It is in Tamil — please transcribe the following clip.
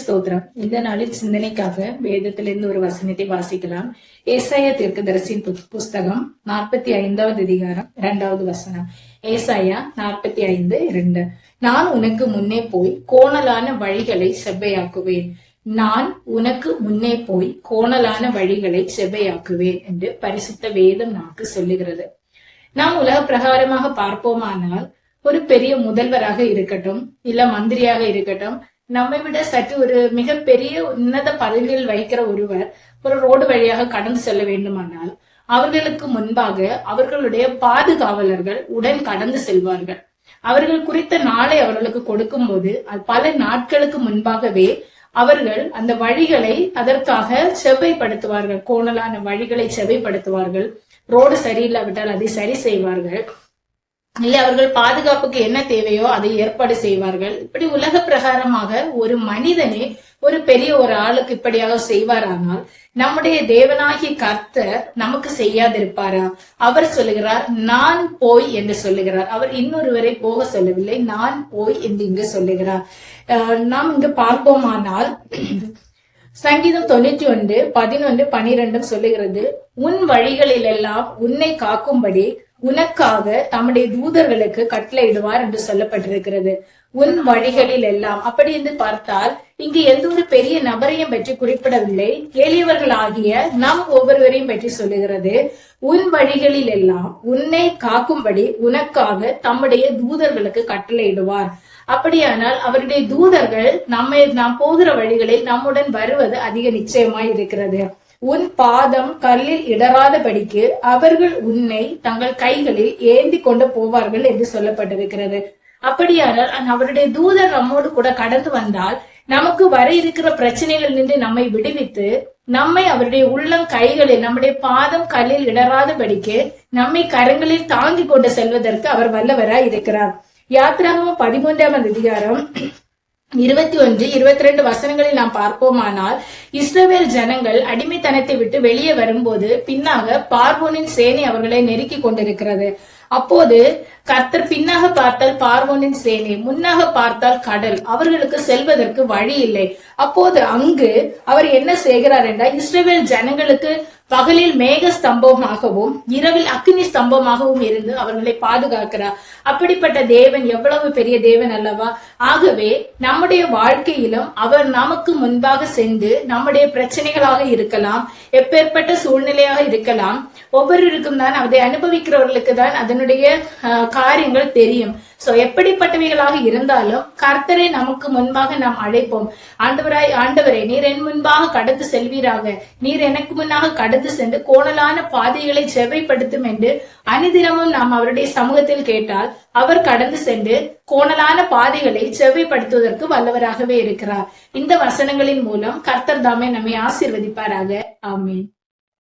ஸ்தோத்திரம் இந்த நாளில் சிந்தனைக்காக வேதத்திலிருந்து ஒரு வசனத்தை வாசிக்கலாம். ஏசாய தீர்க்கதரிசியின் புஸ்தகம் நாற்பத்தி ஐந்தாவது அதிகாரம் இரண்டாவது வசனம். ஏசாயா நாற்பத்தி ஐந்து இரண்டு. நான் உனக்கு முன்னே போய் கோணலான வழிகளை செவ்வையாக்குவேன். நான் உனக்கு முன்னே போய் கோணலான வழிகளை செவ்வையாக்குவேன் என்று பரிசுத்த வேதம் நமக்கு சொல்லுகிறது. நாம் உலக பிரகாரமாக பார்ப்போமானால் ஒரு பெரிய முதல்வராக இருக்கட்டும் இல்ல மந்திரியாக இருக்கட்டும் நம்மை விட சற்று ஒரு மிகப்பெரிய உன்னத பதவியில் வைக்கிற ஒருவர் ஒரு ரோடு வழியாக கடந்து செல்ல வேண்டுமானால் அவர்களுக்கு முன்பாக அவர்களுடைய பாதுகாவலர்கள் உடன் கடந்து செல்வார்கள். அவர்கள் குறித்த நாளை அவர்களுக்கு கொடுக்கும்போது போது பல நாட்களுக்கு முன்பாகவே அவர்கள் அந்த வழிகளை அதற்காக செவ்வைப்படுத்துவார்கள். கோணலான வழிகளை செவ்வைப்படுத்துவார்கள். ரோடு சரியில்லாவிட்டால் அதை சரி செய்வார்கள். இல்லை அவர்கள் பாதுகாப்புக்கு என்ன தேவையோ அதை ஏற்பாடு செய்வார்கள். இப்படி உலக பிரகாரமாக ஒரு மனிதனே ஒரு பெரிய ஒரு ஆளுக்கு இப்படியாக செய்வாரானால் நம்முடைய தேவனாகிய கர்த்தர் நமக்கு செய்யாதிருப்பாரா? அவர் சொல்லுகிறார் நான் போய் என்று சொல்லுகிறார். அவர் இன்னொருவரை போக சொல்லவில்லை நான் போய் என்று இங்கு சொல்லுகிறார். நாம் இங்கு பார்ப்போமானால் சங்கீதம் தொண்ணூற்றி ஒன்று பதினொன்று பனிரெண்டும் சொல்லுகிறது உன் வழிகளிலெல்லாம் உன்னை காக்கும்படி உனக்காக தம்முடைய தூதர்களுக்கு கட்டளையிடுவார் என்று சொல்லப்பட்டிருக்கிறது. உன் வழிகளில் எல்லாம் அப்படி என்று பார்த்தால் இங்கு எந்த ஒரு பெரிய நபரையும் பற்றி குறிப்பிடவில்லை. எளியவர்கள் ஆகிய நம் ஒவ்வொருவரையும் பற்றி சொல்லுகிறது. உன் வழிகளில் எல்லாம் உன்னை காக்கும்படி உனக்காக தம்முடைய தூதர்களுக்கு கட்டளையிடுவார். அப்படியானால் அவருடைய தூதர்கள் நம்மை நாம் போகிற வழிகளில் நம்முடன் வருவது அதிக நிச்சயமாய் இருக்கிறது. உன் பாதம் கல்லில் இடராதபடிக்கு அவர்கள் உன்னை தங்கள் கைகளில் ஏந்தி கொண்டு போவார்கள் என்று சொல்லப்பட்டிருக்கிறது. அப்படியானால் அவருடைய தூதர் நம்மோடு கூட கடந்து வந்தால் நமக்கு வர இருக்கிற பிரச்சனைகள் நின்று நம்மை விடுவித்து நம்மை அவருடைய உள்ளம் கைகளில் நம்முடைய பாதம் கல்லில் இடராதபடிக்கு நம்மை கரங்களில் தாங்கி கொண்டு செல்வதற்கு அவர் வல்லவராய் இருக்கிறார். யாத்ராமம் பதிமூன்றாம் அதிகாரம் இருபத்தி ஒன்று இருபத்தி ரெண்டு வசனங்களில் நாம் பார்ப்போமானால் இஸ்ரவேல் ஜனங்கள் அடிமைத்தனத்தை விட்டு வெளியே வரும்போது பின்னாக பார்வோனின் சேனை அவர்களை நெருக்கி கொண்டிருக்கிறது. அப்போது கர்த்தர் பின்னாக பார்த்தால் பார்வோனின் சேனை முன்னாக பார்த்தால் கடல். அவர்களுக்கு செல்வதற்கு வழி இல்லை. அப்போது அங்கு அவர் என்ன செய்கிறார் என்றால் இஸ்ரேல் ஜனங்களுக்கு பகலில் மேக ஸ்தம்பமாகவும் இரவில் அக்னி ஸ்தம்பமாகவும் இருந்து அவர்களை பாதுகாக்கிறார். அப்படிப்பட்ட தேவன் எவ்வளவு பெரிய தேவன் அல்லவா? ஆகவே நம்முடைய வாழ்க்கையிலும் அவர் நமக்கு முன்பாக சென்று நம்முடைய பிரச்சனைகளாக இருக்கலாம் எப்பேற்பட்ட சூழ்நிலையாக இருக்கலாம். ஒவ்வொருவருக்கும் தான் அதை அனுபவிக்கிறவர்களுக்கு தான் அதனுடைய காரியங்கள் தெரியும். சோ எப்படிப்பட்டவைகளாக இருந்தாலும் கர்த்தரை நமக்கு முன்பாக நாம் அழைப்போம். ஆண்டவராய் ஆண்டவரே நீர் என் முன்பாக கடந்து செல்வீராக. நீர் எனக்கு முன்னாக கடந்து சென்று கோணலான பாதைகளை செவ்வைப்படுத்தும் என்று அனுதினமும் நாம் அவருடைய சமூகத்தில் கேட்டால் அவர் கடந்து சென்று கோணலான பாதைகளை செவ்வைப்படுத்துவதற்கு வல்லவராகவே இருக்கிறார். இந்த வசனங்களின் மூலம் கர்த்தர் தாமே நம்மை ஆசிர்வதிப்பாராக. ஆமீன்.